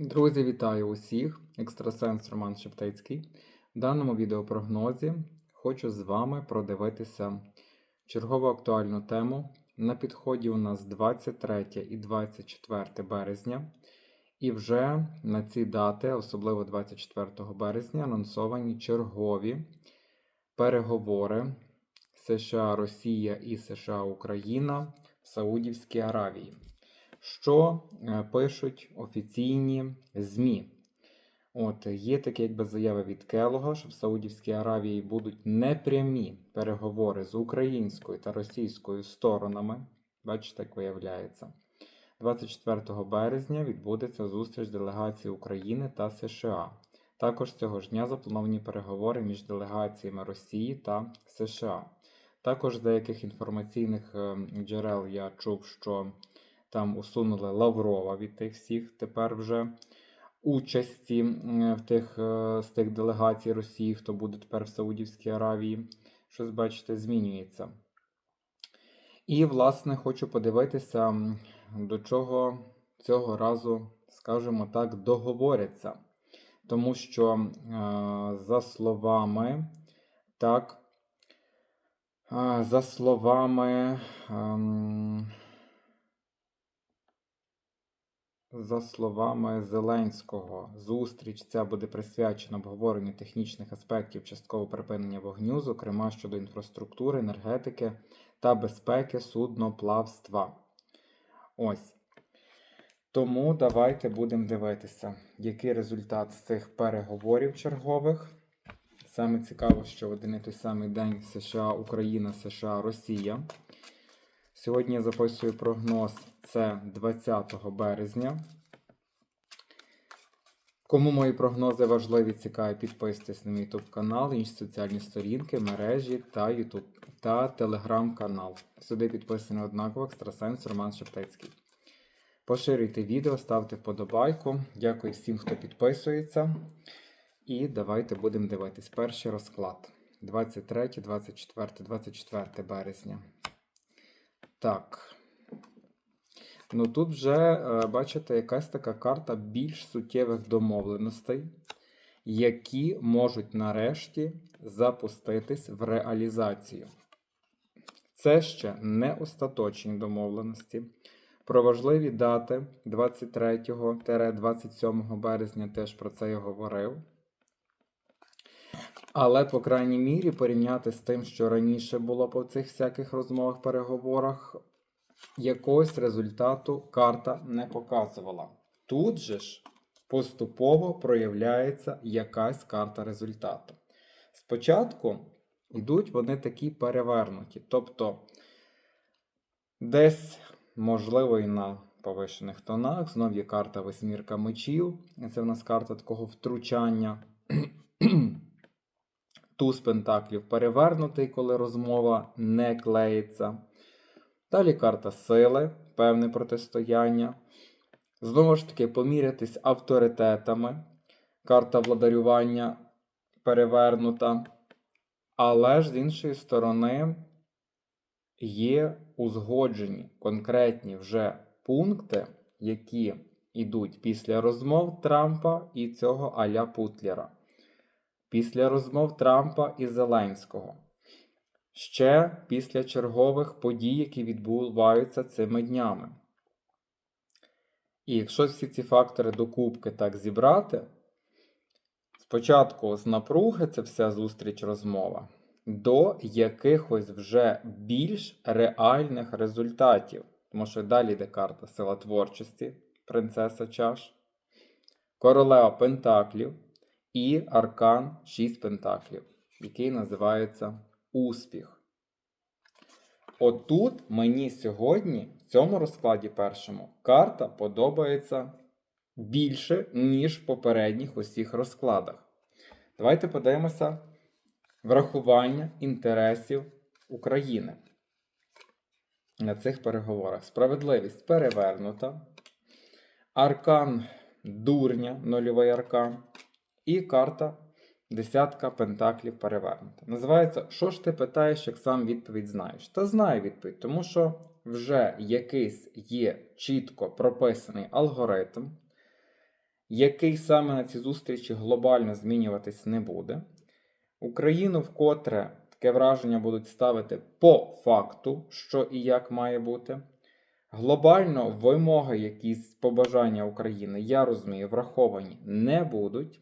Друзі, вітаю усіх! Екстрасенс Роман Шептицький. В даному відеопрогнозі хочу з вами продивитися чергову актуальну тему. На підході у нас 23 і 24 березня. І вже на ці дати, особливо 24 березня, анонсовані чергові переговори США, Росія і США Україна в Саудівській Аравії що е, пишуть офіційні ЗМІ. От, Є такі якби заяви від Келога, що в Саудівській Аравії будуть непрямі переговори з українською та російською сторонами. Бачите, як виявляється. 24 березня відбудеться зустріч делегації України та США. Також цього ж дня заплановані переговори між делегаціями Росії та США. Також з деяких інформаційних ем, джерел я чув, що там усунули Лаврова від тих всіх тепер вже участі в тих, е, з тих делегацій Росії, хто буде тепер в Саудівській Аравії. Щось, бачите, змінюється. І, власне, хочу подивитися, до чого цього разу, скажімо так, договоряться. Тому що, е, за словами, так, е, за словами. За словами Зеленського, зустріч ця буде присвячена обговоренню технічних аспектів часткового припинення вогню, зокрема щодо інфраструктури, енергетики та безпеки судноплавства. Ось. Тому давайте будемо дивитися, який результат з цих переговорів чергових. Саме цікаво, що в один і той самий день США, Україна, США, Росія. Сьогодні я записую прогноз це 20 березня. Кому мої прогнози важливі, цікаві, підписуйтесь на мій YouTube канал, інші соціальні сторінки, мережі та YouTube та телеграм-канал. Сюди підписаний однаково екстрасенс Роман Шептецький. Поширюйте відео, ставте вподобайку. Дякую всім, хто підписується. І давайте будемо дивитись. Перший розклад. 23, 24, 24 березня. Так. Ну тут вже, е, бачите, якась така карта більш суттєвих домовленостей, які можуть нарешті запуститись в реалізацію. Це ще не остаточні домовленості. Про важливі дати 23-27 березня теж про це я говорив. Але, по крайній мірі, порівняти з тим, що раніше було по цих всяких розмовах, переговорах, якогось результату карта не показувала. Тут же ж поступово проявляється якась карта результату. Спочатку йдуть вони такі перевернуті. Тобто, десь, можливо, і на повишених тонах, знов є карта восьмірка мечів. Це в нас карта такого втручання. Туз пентаклів перевернутий, коли розмова не клеїться. Далі карта сили, певне протистояння. Знову ж таки, помірятись авторитетами. Карта владарювання перевернута. Але ж з іншої сторони є узгоджені конкретні вже пункти, які йдуть після розмов Трампа і цього Аля Путлера. Після розмов Трампа і Зеленського ще після чергових подій, які відбуваються цими днями. І якщо всі ці фактори докупки так зібрати, спочатку з напруги це вся зустріч розмова, до якихось вже більш реальних результатів. Тому що далі йде карта сила творчості, принцеса чаш, королева Пентаклів і аркан 6 Пентаклів, який називається успіх. Отут мені сьогодні, в цьому розкладі першому, карта подобається більше, ніж в попередніх усіх розкладах. Давайте подивимося врахування інтересів України на цих переговорах. Справедливість перевернута. Аркан дурня, нульовий аркан. І карта Десятка пентаклів перевернута. Називається Що ж ти питаєш, як сам відповідь знаєш? Та знаю відповідь, тому що вже якийсь є чітко прописаний алгоритм, який саме на цій зустрічі глобально змінюватись не буде. Україну вкотре таке враження будуть ставити по факту, що і як має бути. Глобально вимоги, якісь побажання України, я розумію, враховані не будуть.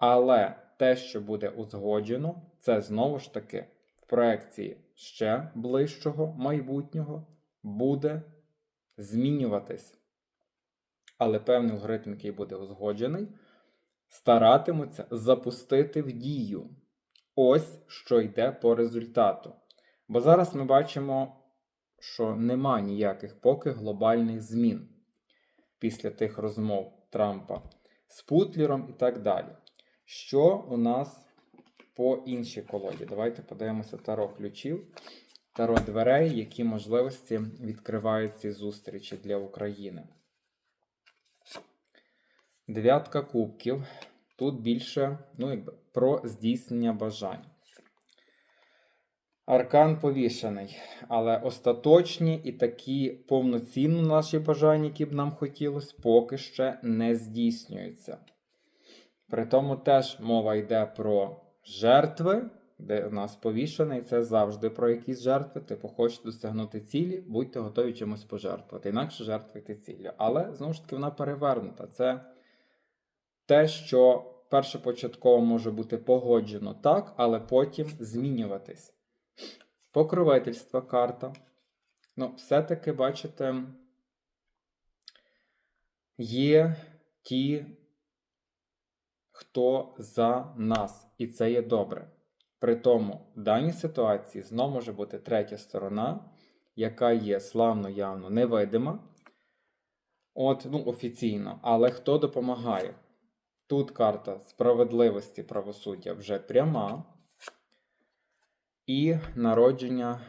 Але те, що буде узгоджено, це знову ж таки в проекції ще ближчого майбутнього буде змінюватись. Але певний алгоритм, який буде узгоджений, старатимуться запустити в дію. Ось що йде по результату. Бо зараз ми бачимо, що нема ніяких поки глобальних змін після тих розмов Трампа з Путлером і так далі. Що у нас по іншій колоді? Давайте подивимося таро ключів, таро дверей, які можливості відкривають ці зустрічі для України. Дев'ятка кубків. Тут більше ну, якби, про здійснення бажань. Аркан повішений, але остаточні і такі повноцінно наші бажання, які б нам хотілося, поки ще не здійснюються. При тому теж мова йде про жертви, де у нас повішений, це завжди про якісь жертви. Типу, хочете досягнути цілі, будьте готові чимось пожертвувати. Інакше жертвуйте ціллю. Але знову ж таки вона перевернута. Це те, що першопочатково може бути погоджено так, але потім змінюватись. Покровительство карта. Ну, все-таки, бачите, є ті, хто за нас, і це є добре. При тому, в даній ситуації знову може бути третя сторона, яка є славно явно невидима. От, ну, офіційно, але хто допомагає? Тут карта справедливості правосуддя вже пряма. І народження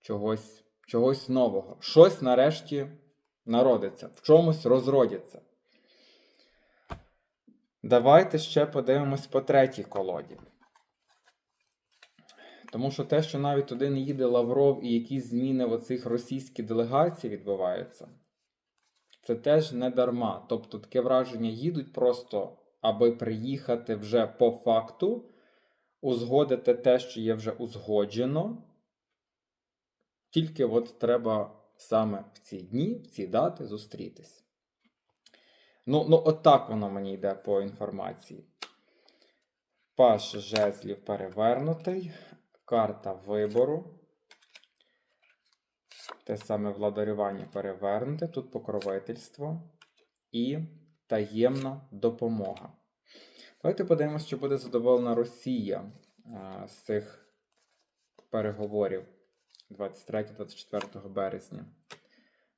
чогось, чогось нового. Щось нарешті народиться, в чомусь розродиться. Давайте ще подивимось по третій колоді. Тому що те, що навіть туди не їде Лавров і якісь зміни в оцих російських делегацій відбуваються, це теж не дарма. Тобто таке враження їдуть просто, аби приїхати вже по факту, узгодити те, що є вже узгоджено. Тільки от треба саме в ці дні, в ці дати зустрітись. Ну, ну от так воно мені йде по інформації. Паш жезлів перевернутий. Карта вибору. Те саме владарювання перевернуте. Тут покровительство і таємна допомога. Давайте подивимося, чи буде задоволена Росія а, з цих переговорів 23-24 березня.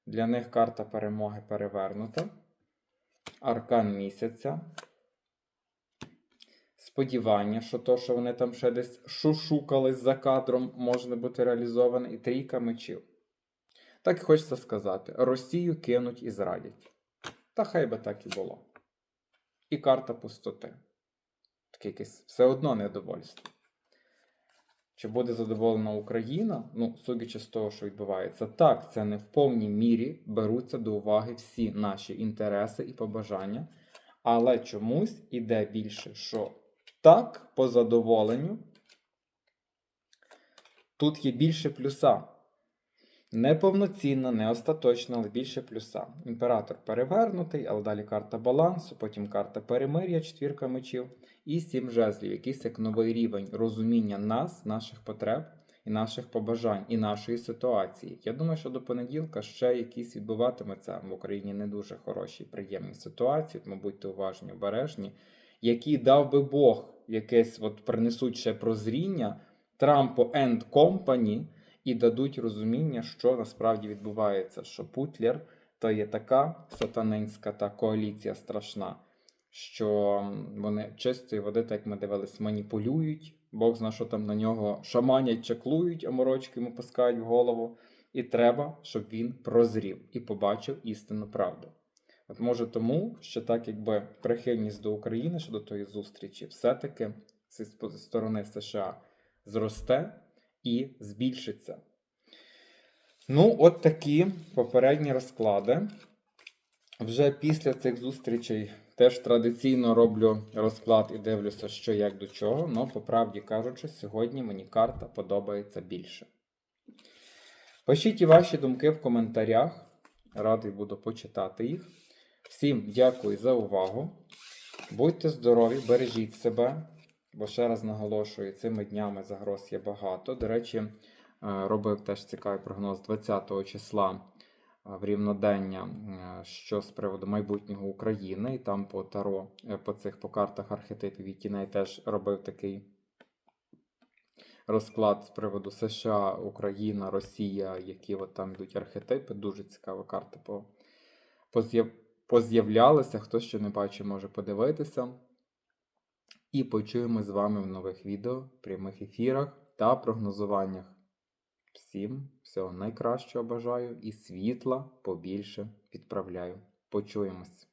Для них карта перемоги перевернута. Аркан місяця. Сподівання, що то, що вони там ще десь шушукались за кадром, може бути реалізоване, і трійка мечів. Так і хочеться сказати: Росію кинуть і зрадять. Та хай би так і було. І карта пустоти. Таке якесь все одно недовольство. Чи буде задоволена Україна? Ну, судячи з того, що відбувається, так, це не в повній мірі беруться до уваги всі наші інтереси і побажання. Але чомусь іде більше, що так, по задоволенню, тут є більше плюса. Не повноцінно, не остаточно, але більше плюса. Імператор перевернутий, але далі карта балансу, потім карта перемир'я, четвірка мечів, і сім жезлів, якийсь як новий рівень розуміння нас, наших потреб і наших побажань, і нашої ситуації. Я думаю, що до понеділка ще якісь відбуватиметься в Україні не дуже хороші, приємні ситуації, тому будьте уважні, обережні, які дав би Бог якесь от принесуть ще прозріння Трампу and Company, і дадуть розуміння, що насправді відбувається, що Путлер то є така сатанинська та коаліція страшна, що вони чистої води, так як ми дивились, маніпулюють. Бог зна, що там на нього шаманять, чаклують, а морочки йому пускають в голову. І треба, щоб він прозрів і побачив істинну правду. От може тому, що так якби прихильність до України щодо тої зустрічі, все-таки зі сторони США зросте і збільшиться. Ну, от такі попередні розклади. Вже після цих зустрічей теж традиційно роблю розклад і дивлюся, що як до чого. Ну, по правді кажучи, сьогодні мені карта подобається більше. Пишіть і ваші думки в коментарях. Радий буду почитати їх. Всім дякую за увагу. Будьте здорові, бережіть себе, бо ще раз наголошую, цими днями загроз є багато. До речі, е, робив теж цікавий прогноз 20 числа е, в рівнодення, е, що з приводу майбутнього України, і там по таро, по цих по картах архетипів і тіней теж робив такий розклад з приводу США, Україна, Росія, які от там йдуть архетипи. Дуже цікава карта по, поз'яв, поз'являлися. Хто ще не бачив, може подивитися. І почуємо з вами в нових відео, прямих ефірах та прогнозуваннях. Всім всього найкращого бажаю і світла побільше відправляю. Почуємось!